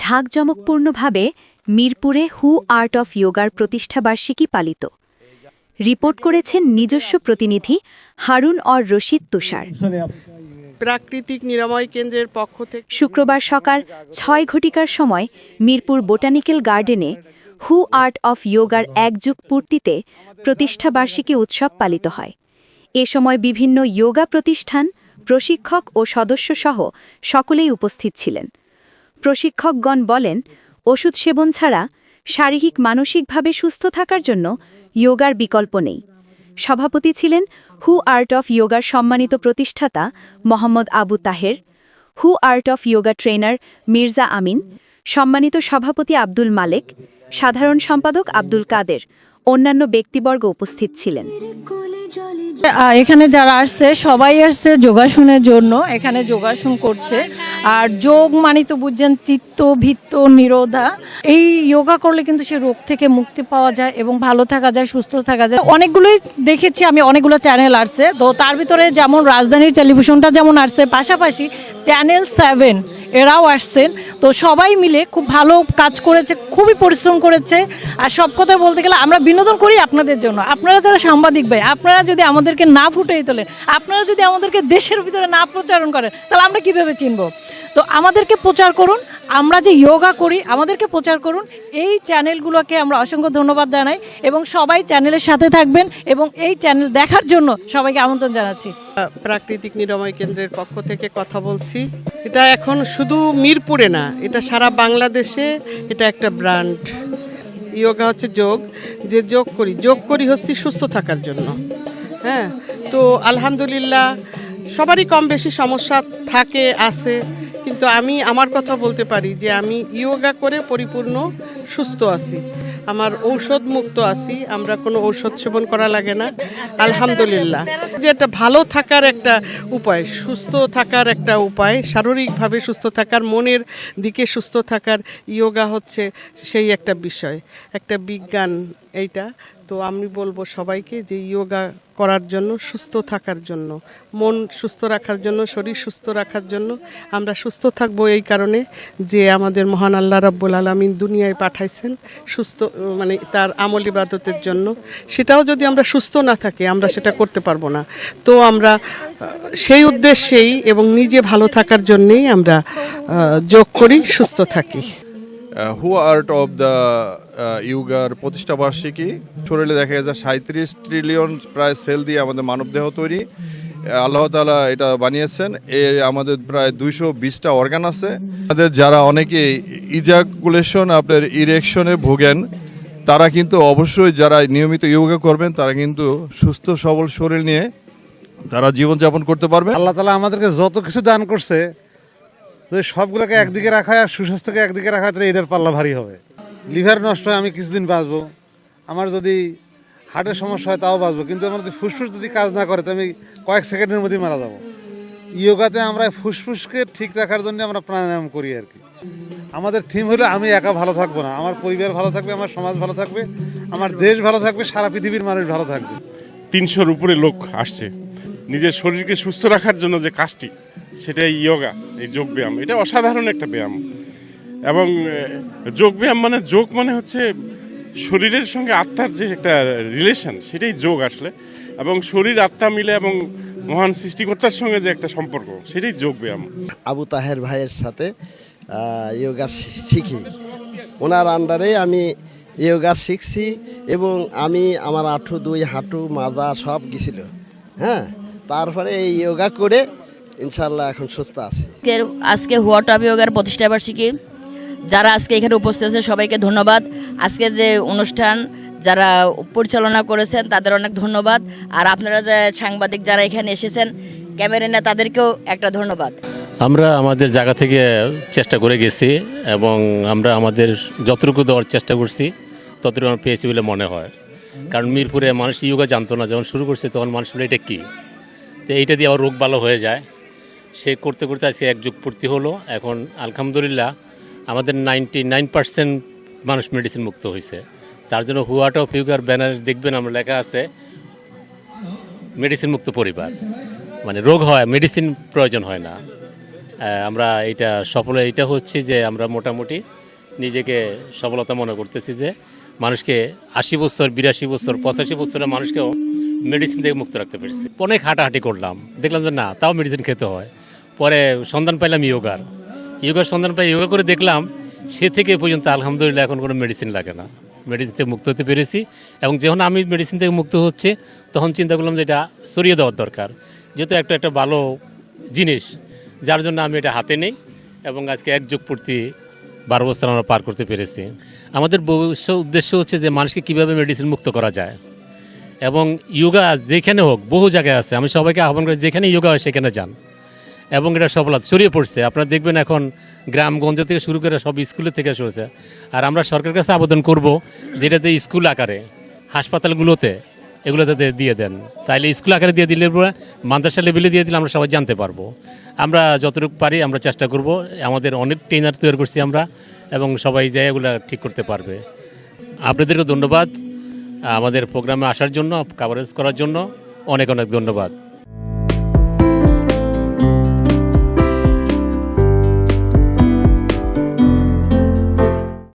ঝাঁকজমকপূর্ণভাবে মিরপুরে হু art of ইয়োগার প্রতিষ্ঠাবার্ষিকী পালিত। Report করেছেন নিজস্ব প্রতিনিধি হারুন অর রশিদ তুষার। প্রাকৃতিক নিরাময় কেন্দ্রের পক্ষ থেকে শুক্রবার সকাল ছয় ঘটিকার সময় মিরপুর বোটানিক্যাল গার্ডেনে হু আর্ট অফ ইয়োগার এক যুগ পূর্তিতে প্রতিষ্ঠাবার্ষিকী উৎসব পালিত হয়। এ সময় বিভিন্ন যোগা প্রতিষ্ঠান প্রশিক্ষক ও সদস্যসহ সকলেই উপস্থিত ছিলেন। প্রশিক্ষকগণ বলেন, ওষুধ সেবন ছাড়া শারীরিক মানসিকভাবে সুস্থ থাকার জন্য যোগার বিকল্প নেই। সভাপতি ছিলেন হু আর্ট অফ যোগার সম্মানিত প্রতিষ্ঠাতা Mohammad Abu Taher, who art of yoga trainer Mirza Amin, সম্মানিত সভাপতি আব্দুল মালেক, সাধারণ সম্পাদক আব্দুল কাদের, অন্যান্য ব্যক্তিবর্গ উপস্থিত ছিলেন। এখানে যারা আসছে, সবাই আসছে যোগাসনের জন্য, এখানে যোগাসন করছে। আর যোগ মানে তো বুঝছেন, চিত্ত, ভিত্ত, নিরোধা। এই যোগা করলে কিন্তু সে রোগ থেকে মুক্তি পাওয়া যায় এবং ভালো থাকা যায়, সুস্থ থাকা যায়। অনেকগুলোই দেখেছি আমি, অনেকগুলো চ্যানেল আসছে। তো তার ভিতরে যেমন রাজধানীর টেলিভিশনটা যেমন আসছে, পাশাপাশি চ্যানেল সেভেন এরাও আসছেন। তো সবাই মিলে খুব ভালো কাজ করেছে, খুবই পরিশ্রম করেছে। আর সব কথা বলতে গেলে আমরা বিনোদন করি আপনাদের জন্য। আপনারা যারা সাংবাদিক ভাই, আপনারা যদি আমাদেরকে না ফুটিয়ে তোলেন, আপনারা যদি আমাদেরকে দেশের ভিতরে না প্রচারণ করেন, তাহলে আমরা কীভাবে চিনব? তো আমাদেরকে প্রচার করুন, আমরা যে যোগা করি, আমাদেরকে প্রচার করুন। এই চ্যানেলগুলোকে আমরা অসংখ্য ধন্যবাদ জানাই এবং সবাই চ্যানেলের সাথে থাকবেন এবং এই চ্যানেল দেখার জন্য সবাইকে আমন্ত্রণ জানাচ্ছি। প্রাকৃতিক নিরাময় কেন্দ্রের পক্ষ থেকে কথা বলছি। এটা এখন শুধু মিরপুরে না, এটা সারা বাংলাদেশে এটা একটা ব্র্যান্ড ইয়োগা হচ্ছে যোগ, যে যোগ করি যোগ করি হচ্ছে সুস্থ থাকার জন্য। হ্যাঁ তো আলহামদুলিল্লাহ, সবারই কম বেশি সমস্যা থাকে, আছে। কিন্তু আমি আমার কথা বলতে পারি যে আমি ইয়োগা করে পরিপূর্ণ সুস্থ আছি। আমার ঔষধ মুক্ত আছি, আমরা কোনো ঔষধ সেবন করা লাগে না। আলহামদুলিল্লাহ। যে একটা ভালো থাকার একটা উপায়, সুস্থ থাকার একটা উপায়, শারীরিকভাবে সুস্থ থাকার, মনের দিকে সুস্থ থাকার ইয়োগা হচ্ছে সেই একটা বিষয়। একটা বিজ্ঞান এইটা। তো আমি বলব সবাইকে যে ইয়োগা করার জন্য, সুস্থ থাকার জন্য, মন সুস্থ রাখার জন্য, শরীর সুস্থ রাখার জন্য আমরা সুস্থ থাকব এই কারণে যে আমাদের মহান আল্লাহ রাব্বুল আলমিন দুনিয়ায় পাঠাইছেন সুস্থ মানে তার আমল ইবাদতের জন্য। সেটাও যদি আমরা সুস্থ না থাকি, আমরা সেটা করতে পারব না। তো আমরা, সেই উদ্দেশ্যেই এবং নিজে ভালো থাকার জন্যেই আমরা যোগ করি, সুস্থ থাকি। হু আর্ট অফ দ্য ইউগার প্রতিষ্ঠা বার্ষিকী? শরীরে দেখা যায় সাঁত্রিশ ট্রিলিয়ন প্রায় সেল দিয়ে আমাদের মানবদেহ তৈরি। আল্লাহ তালা এটা বানিয়েছেন। এর আমাদের প্রায় দুইশো বিশটা অর্গান আছে। আমাদের যারা অনেকে ইজাকুলেশন আপনার ইরেকশনে ভোগেন, তারা কিন্তু অবশ্যই যারা নিয়মিত ইয়োগা করবেন, তারা কিন্তু সুস্থ, সবল শরীর নিয়ে তারা জীবনযাপন করতে পারবে আল্লাহ তালা আমাদেরকে যত কিছু দান করছে যদি সবগুলোকে একদিকে রাখা হয় আর সুস্বাস্থ্যকে একদিকে রাখা হয়, তাহলে এটার পাল্লা ভারী হবে। লিভার নষ্ট হয়, আমি কিছুদিন বাঁচবো। আমার যদি হার্টের সমস্যা হয়, তাও বাঁচবো। কিন্তু আমার যদি ফুসফুস যদি কাজ না করে তো আমি কয়েক সেকেন্ডের মধ্যেই মারা যাব। ইয়োগাতে আমরা ফুসফুসকে ঠিক রাখার জন্য আমরা প্রাণায়াম করি আর কি। আমাদের থিম হলো, আমি একা ভালো থাকব না। আমার পরিবার ভালো থাকবে, আমার সমাজ ভালো থাকবে, আমার দেশ ভালো থাকবে, সারা পৃথিবীর মানুষ ভালো থাকবে। তিনশোর উপরে লোক আসছে। নিজের শরীরকে সুস্থ রাখার জন্য যে কাজটি, সেটাই ইয়োগা, এই যোগ ব্যায়াম। এটা অসাধারণ একটা ব্যায়াম। এবং যোগ ব্যায়াম মানে যোগ মানে হচ্ছে শরীরের সঙ্গে আত্মার যে একটা রিলেশন সেটাই যোগ আসলে। এবং শরীর, আত্মা মিলে এবং মহান সৃষ্টিকর্তার সঙ্গে যে একটা সম্পর্ক, সেটাই যোগ ব্যায়াম। আবু তাহের ভাইয়ের সাথে ইয়োগা শিখি। ওনার আন্ডারে আমি ইয়োগা শিখছি এবং আমি আমার আঁঠু, দুই হাঁটু, মাজা সব গেছিল। হ্যাঁ? তারপরে এই ইয়োগা করে ইনশাল্লাহ এখন সুস্থ আছি। আজকের আজকে হোয়াট অফ ইয়োগার প্রতিষ্ঠা বার্ষিকী। যারা আজকে এখানে উপস্থিত আছে সবাইকে ধন্যবাদ। আজকে যে অনুষ্ঠান যারা পরিচালনা করেছেন তাদের অনেক ধন্যবাদ। আর আপনারা যে সাংবাদিক যারা এখানে এসেছেন ক্যামেরা তাদেরকেও একটা ধন্যবাদ। আমরা আমাদের জায়গা থেকে চেষ্টা করে গেছি এবং আমরা আমাদের যতটুকু দেওয়ার চেষ্টা করছি ততটুকু আমরা পেয়েছি বলে মনে হয়। কারণ মিরপুরে মানুষ ইয়োগা জানতো না যখন শুরু করছে তখন মানুষ বলে এটা কী? তো এইটা দিয়ে আবার রোগ ভালো হয়ে যায়। সে করতে করতে আজকে এক যুগ পূর্তি হলো। এখন আলহামদুলিল্লাহ আমাদের নাইনটি নাইন পার্সেন্ট মানুষ মেডিসিন মুক্ত হয়েছে তার জন্য হুয়াট অফ ইউগার ব্যানার দেখবেন, আমরা লেখা আছে মেডিসিন মুক্ত পরিবার। মানে রোগ হয় মেডিসিন প্রয়োজন হয় না। আমরা এটা সফল এটা হচ্ছে যে আমরা মোটামুটি নিজেকে সফলতা মনে করতেছি যে মানুষকে আশি বছর, বিরাশি বছর, পঁচাশি বছরের মানুষকেও মেডিসিন থেকে মুক্ত রাখতে পেরেছি। অনেক হাঁটাহাঁটি করলাম। দেখলাম যে না, তাও মেডিসিন খেতে হয়। পরে সন্ধান পাইলাম ইয়োগার। ইয়োগার সন্ধান পাই, ইয়োগা করে দেখলাম সে থেকে পর্যন্ত আলহামদুলিল্লাহ এখন কোনো মেডিসিন লাগে না। মেডিসিন থেকে মুক্ত হতে পেরেছি এবং যখন আমি মেডিসিন থেকে মুক্ত হচ্ছে, তখন চিন্তা করলাম যে এটা সরিয়ে দেওয়ার দরকার। যেহেতু একটা একটা ভালো জিনিস, যার জন্য আমি এটা হাতে নেই এবং আজকে এক যুগ পূর্তি বারো বছর আমরা পার করতে পেরেছি। আমাদের ভবিষ্যৎ উদ্দেশ্য হচ্ছে যে মানুষকে কীভাবে মেডিসিন মুক্ত করা যায়। এবং ইয়োগা যেখানে হোক, বহু জায়গায় আছে। আমি সবাইকে আহ্বান করি, যেখানে ইয়োগা হয় সেখানে যান। এবং এটা সফলতা ছড়িয়ে পড়ছে। আপনারা দেখবেন এখন গ্রামগঞ্জ থেকে শুরু করে সব স্কুলের থেকে শুরুছে আর আমরা সরকারের কাছে আবেদন করব যেটাতে স্কুল আকারে, হাসপাতালগুলোতে এগুলো যাতে দিয়ে দেন। তাইলে স্কুল আকারে দিয়ে দিলে মাদ্রাসা লেভেলে দিয়ে দিলে আমরা সবাই জানতে পারব। আমরা যতটুকু পারি আমরা চেষ্টা করব। আমাদের অনেক ট্রেনার তৈরি করছি আমরা এবং সবাই যাই এগুলো ঠিক করতে পারবে। আপনাদেরকে ধন্যবাদ। আমাদের প্রোগ্রামে আসার জন্য কাভারেজ করার জন্য অনেক অনেক ধন্যবাদ।